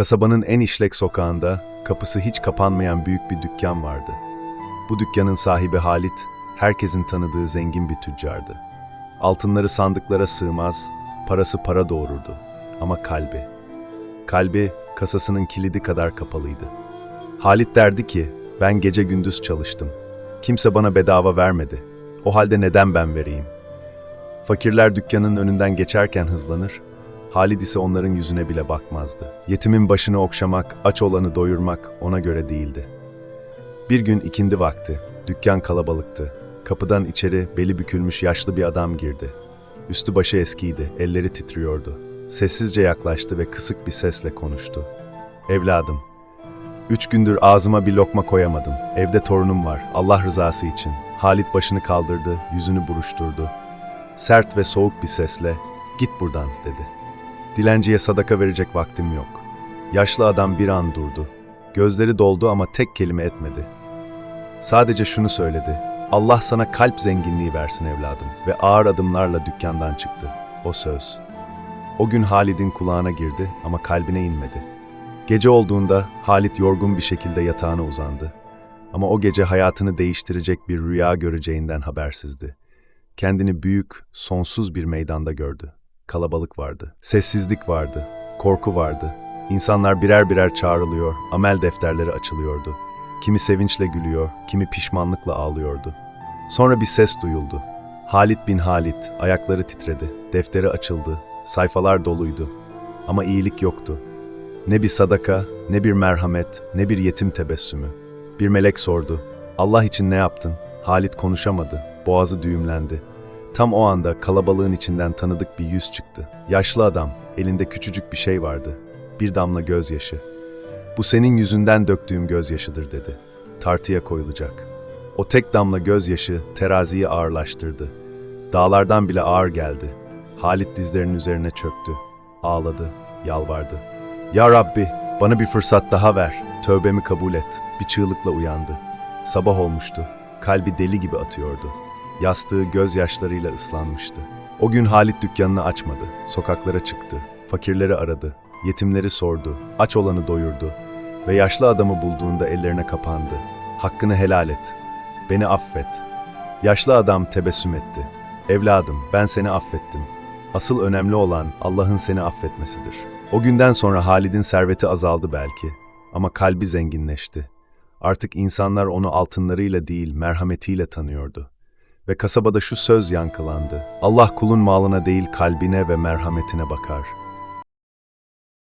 Kasabanın en işlek sokağında kapısı hiç kapanmayan büyük bir dükkan vardı. Bu dükkanın sahibi Halit, herkesin tanıdığı zengin bir tüccardı. Altınları sandıklara sığmaz, parası para doğururdu. Ama kalbi, kalbi kasasının kilidi kadar kapalıydı. Halit derdi ki, ben gece gündüz çalıştım. Kimse bana bedava vermedi. O halde neden ben vereyim? Fakirler dükkanın önünden geçerken hızlanır, Halid ise onların yüzüne bile bakmazdı. Yetimin başını okşamak, aç olanı doyurmak ona göre değildi. Bir gün ikindi vakti, dükkan kalabalıktı. Kapıdan içeri beli bükülmüş yaşlı bir adam girdi. Üstü başı eskiydi, elleri titriyordu. Sessizce yaklaştı ve kısık bir sesle konuştu. Evladım, üç gündür ağzıma bir lokma koyamadım. Evde torunum var, Allah rızası için. Halit başını kaldırdı, yüzünü buruşturdu. Sert ve soğuk bir sesle, git buradan dedi. Dilenciye sadaka verecek vaktim yok. Yaşlı adam bir an durdu. Gözleri doldu ama tek kelime etmedi. Sadece şunu söyledi. Allah sana kalp zenginliği versin evladım ve ağır adımlarla dükkandan çıktı. O söz. O gün Halid'in kulağına girdi ama kalbine inmedi. Gece olduğunda Halit yorgun bir şekilde yatağına uzandı. Ama o gece hayatını değiştirecek bir rüya göreceğinden habersizdi. Kendini büyük, sonsuz bir meydanda gördü. Kalabalık vardı, sessizlik vardı, korku vardı. İnsanlar birer birer çağrılıyor, amel defterleri açılıyordu. Kimi sevinçle gülüyor, kimi pişmanlıkla ağlıyordu. Sonra bir ses duyuldu. Halit bin Halit, ayakları titredi, defteri açıldı, sayfalar doluydu. Ama iyilik yoktu. Ne bir sadaka, ne bir merhamet, ne bir yetim tebessümü. Bir melek sordu, Allah için ne yaptın? Halit konuşamadı, boğazı düğümlendi. Tam o anda kalabalığın içinden tanıdık bir yüz çıktı. Yaşlı adam, elinde küçücük bir şey vardı. Bir damla gözyaşı. Bu senin yüzünden döktüğüm gözyaşıdır dedi. Tartıya koyulacak. O tek damla gözyaşı teraziyi ağırlaştırdı. Dağlardan bile ağır geldi. Halit dizlerinin üzerine çöktü. Ağladı, yalvardı. Ya Rabbi, bana bir fırsat daha ver. Tövbemi kabul et. Bir çığlıkla uyandı. Sabah olmuştu. Kalbi deli gibi atıyordu. Yastığı gözyaşlarıyla ıslanmıştı. O gün Halit dükkanını açmadı. Sokaklara çıktı. Fakirleri aradı. Yetimleri sordu. Aç olanı doyurdu. Ve yaşlı adamı bulduğunda ellerine kapandı. Hakkını helal et. Beni affet. Yaşlı adam tebessüm etti. Evladım, ben seni affettim. Asıl önemli olan Allah'ın seni affetmesidir. O günden sonra Halid'in serveti azaldı belki ama kalbi zenginleşti. Artık insanlar onu altınlarıyla değil merhametiyle tanıyordu. Ve kasabada şu söz yankılandı. Allah kulun malına değil kalbine ve merhametine bakar.